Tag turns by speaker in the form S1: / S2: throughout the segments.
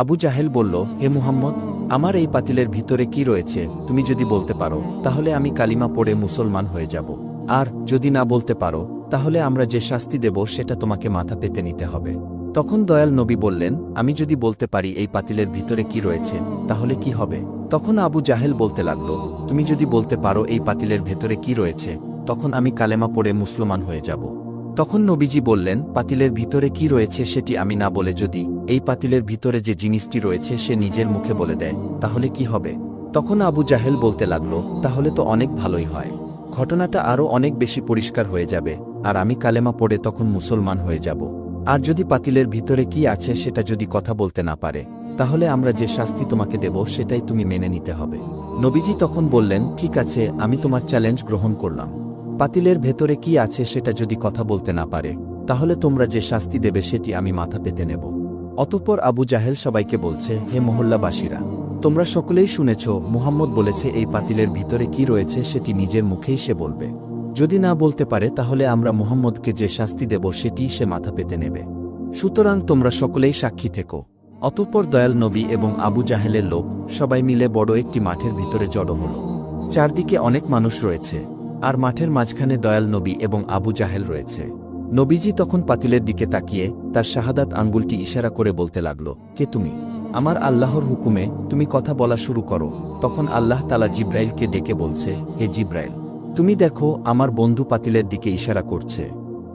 S1: আবু জাহেল বলল, হে মুহাম্মদ, আমার এই পাতিলের ভিতরে কি রয়েছে? তুমি যদি বলতে পারো, তাহলে আমি কালিমা পড়ে মুসলমান হয়ে যাব। আর যদি না বলতে পারো, তাহলে আমরা যে শাস্তি দেব, সেটা তোমাকে মাথা পেতে নিতে হবে। তখন দয়াল নবী বললেন, আমি যদি বলতে পারি এই পাতিলের ভিতরে কি রয়েছে, তাহলে কি হবে? তখন আবু জাহেল বলতে লাগল, তুমি যদি বলতে পারো এই পাতিলের ভেতরে কি রয়েছে, তখন আমি কালেমা পড়ে মুসলমান হয়ে যাব। তখন নবীজি বললেন, পাতিলের ভিতরে কি রয়েছে সেটি আমি না বলে যদি, এই পাতিলের ভিতরে যে জিনিসটি রয়েছে সে নিজের মুখে বলে দেয়, তাহলে কি হবে? তখন আবু জাহেল বলতে লাগল, তাহলে তো অনেক ভালোই হয়। ঘটনাটা আরও অনেক বেশি পরিষ্কার হয়ে যাবে, আর আমি কালেমা পড়ে তখন মুসলমান হয়ে যাব। আর যদি পাতিলের ভিতরে কি আছে সেটা যদি কথা বলতে না পারে, তাহলে আমরা যে শাস্তি তোমাকে দেব সেটাই তুমি মেনে নিতে হবে। নবীজি তখন বললেন, ঠিক আছে, আমি তোমার চ্যালেঞ্জ গ্রহণ করলাম। পাতিলের ভেতরে কি আছে সেটা যদি কথা বলতে না পারে, তাহলে তোমরা যে শাস্তি দেবে সেটি আমি মাথা পেতে নেব। অতঃপর আবু জাহেল সবাইকে বলছে, হে মহল্লাবাসীরা, তোমরা সকলেই শুনেছ, মুহাম্মদ বলেছে, এই পাতিলের ভিতরে কি রয়েছে সেটি নিজের মুখেই সে বলবে। যদি না বলতে পারে, তাহলে আমরা মুহাম্মদকে যে শাস্তি দেব সেটিই সে মাথা পেতে নেবে। সুতরাং তোমরা সকলেই সাক্ষী থেকো। অতঃপর দয়াল নবী এবং আবু জাহেলের লোক সবাই মিলে বড় একটি মাঠের ভিতরে জড়ো হল। চারদিকে অনেক মানুষ রয়েছে। আর মাঠের মাঝখানে দয়াল নবী এবং আবু জাহেল রয়েছে। নবীজি তখন পাতিলের দিকে তাকিয়ে তার শাহাদাত আঙ্গুলটি ইশারা করে বলতে লাগল, কে তুমি? আমার আল্লাহর হুকুমে তুমি কথা বলা শুরু করো। তখন আল্লাহ তালা জিব্রাইলকে ডেকে বলছে, হে জিব্রাইল, তুমি দেখো আমার বন্ধু পাতিলের দিকে ইশারা করছে।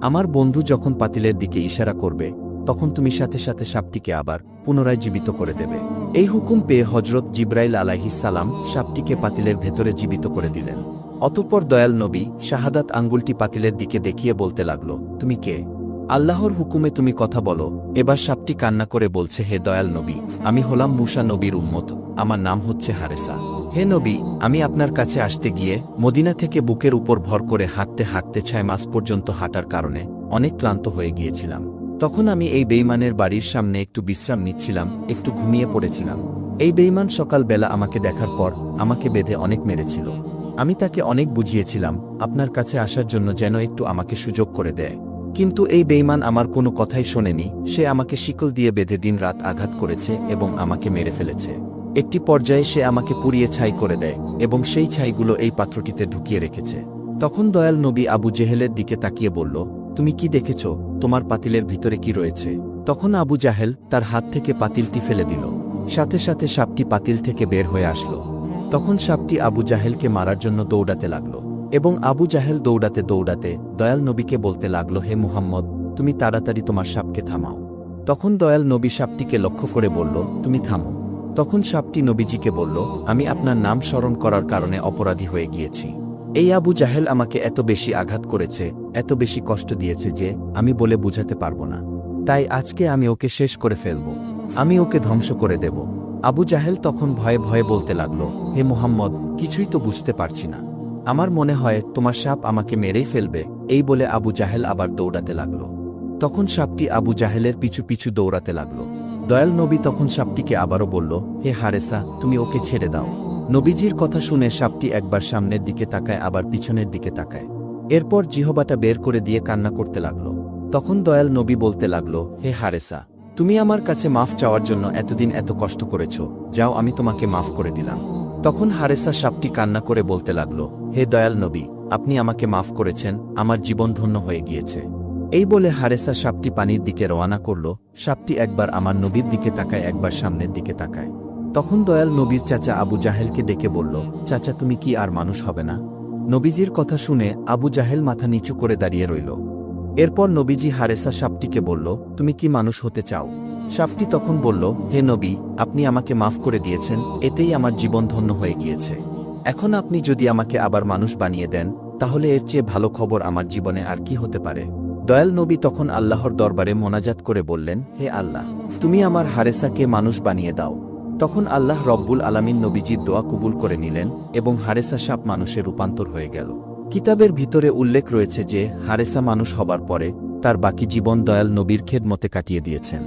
S1: আমার বন্ধু যখন পাতিলের দিকে ইশারা করবে, তখন তুমি সাথে সাথে সাপটিকে আবার পুনরায় জীবিত করে দেবে। এই হুকুম পেয়ে হজরত জিব্রাইল আলাহিসাল্লাম সাপটিকে পাতিলের ভেতরে জীবিত করে দিলেন। অতঃপর দয়াল নবী শাহাদাত আঙ্গুলটি পাতিলের দিকে দেখিয়ে বলতে লাগল, তুমি কে? আল্লাহর হুকুমে তুমি কথা বলো। এবার সাপটি কান্না করে বলছে, হে দয়াল নবী, আমি হলাম মুসা নবীর উম্মত, আমার নাম হচ্ছে হারেসা। হে নবী, আমি আপনার কাছে আসতে গিয়ে মদিনা থেকে বুকের উপর ভর করে হাঁটতে হাঁটতে ছয় মাস পর্যন্ত হাঁটার কারণে অনেক ক্লান্ত হয়ে গিয়েছিলাম। তখন আমি এই বেইমানের বাড়ির সামনে একটু বিশ্রাম নিচ্ছিলাম, একটু ঘুমিয়ে পড়েছিলাম। এই বেইমান সকালবেলা আমাকে দেখার পর আমাকে বেঁধে অনেক মেরেছিল। আমি তাকে অনেক বুঝিয়েছিলাম, আপনার কাছে আসার জন্য যেন একটু আমাকে সুযোগ করে দেয়। কিন্তু এই বেইমান আমার কোনো কথাই শোনেনি, সে আমাকে শিকল দিয়ে বেঁধে দিন রাত আঘাত করেছে এবং আমাকে মেরে ফেলেছে। একটি পর্যায়ে সে আমাকে পুড়িয়ে ছাই করে দেয় এবং সেই ছাইগুলো এই পাত্রটিতে ঢুকিয়ে রেখেছে। তখন দয়াল নবী আবু জেহেলের দিকে তাকিয়ে বলল, তুমি কি দেখেছ? তোমার পাতিলের ভিতরে কি রয়েছে? তখন আবু জাহেল তার হাত থেকে পাতিলটি ফেলে দিল। সাথে সাথে সাপটি পাতিল থেকে বের হয়ে আসলো। তখন সাপটি আবু জাহেলকে মারার জন্য দৌড়াতে লাগল এবং আবু জাহেল দৌড়াতে দৌড়াতে দয়াল নবীকে বলতে লাগল, হে মুহাম্মদ, তুমি তাড়াতাড়ি তোমার সাপকে থামাও। তখন দয়াল নবী সাপটিকে লক্ষ্য করে বলল, তুমি থামো। তখন সাপটি নবীজিকে বলল, আমি আপনার নাম স্মরণ করার কারণে অপরাধী হয়ে গিয়েছি। এই আবু জাহেল আমাকে এত বেশি আঘাত করেছে, এত বেশি কষ্ট দিয়েছে যে আমি বলে বুঝাতে পারব না। তাই আজকে আমি ওকে শেষ করে ফেলব। আমি ওকে ধ্বংস করে দেব। আবু জাহেল তখন ভয়ে ভয়ে বলতে লাগল, হে মোহাম্মদ, কিছুই তো বুঝতে পারছি না। আমার মনে হয় তোমার সাপ আমাকে মেরেই ফেলবে, এই বলে আবু জাহেল আবার দৌড়াতে লাগল। তখন সাপটি আবু জাহেলের পিছু পিছু দৌড়াতে লাগল। দয়াল নবী তখন সাপটিকে আবারও বলল, হে হারেসা, তুমি ওকে ছেড়ে দাও। নবীজির কথা শুনে সাপটি একবার সামনের দিকে তাকায়, আবার পিছনের দিকে তাকায়। এরপর জিহবাটা বের করে দিয়ে কান্না করতে লাগল। তখন দয়াল নবী বলতে লাগল, হে হারেসা তুমি আমার কাছে মাফ চাওয়ার জন্য এতদিন এত কষ্ট করেছ, যাও আমি তোমাকে মাফ করে দিলাম। তখন হারেসা সাপটি কান্না করে বলতে লাগল, হে দয়াল নবী, আপনি আমাকে মাফ করেছেন, আমার জীবন ধন্য হয়ে গিয়েছে। এই বলে হারেসা সাপটি পানির দিকে রওয়ানা করল, সাপটি একবার আমার নবীর দিকে তাকায়, একবার সামনের দিকে তাকায়। তখন দয়াল নবীর চাচা আবু জাহেলকে ডেকে বলল, চাচা, তুমি কি আর মানুষ হবে না? নবীজির কথা শুনে আবু জাহেল মাথা নিচু করে দাঁড়িয়ে রইল। এরপর নবীজি হারেসা সাপটিকে বলল, তুমি কি মানুষ হতে চাও? সাপটি তখন বলল, হে নবী, আপনি আমাকে মাফ করে দিয়েছেন, এতেই আমার জীবন ধন্য হয়ে গিয়েছে। এখন আপনি যদি আমাকে আবার মানুষ বানিয়ে দেন, তাহলে এর চেয়ে ভালো খবর আমার জীবনে আর কি হতে পারে? দয়াল নবী তখন আল্লাহর দরবারে মোনাজাত করে বললেন, হে আল্লাহ, তুমি আমার হারেসাকে মানুষ বানিয়ে দাও। তখন আল্লাহ রব্বুল আলামিন নবীজির দোয়া কবুল করে নিলেন এবং হারেসা সাপ মানুষে রূপান্তর হয়ে গেল। কিতাবের ভিতরে উল্লেখ রয়েছে যে, হারেসা মানুষ হবার পরে তার বাকি জীবন দয়াল নবীর খেদমতে কাটিয়ে দিয়েছেন।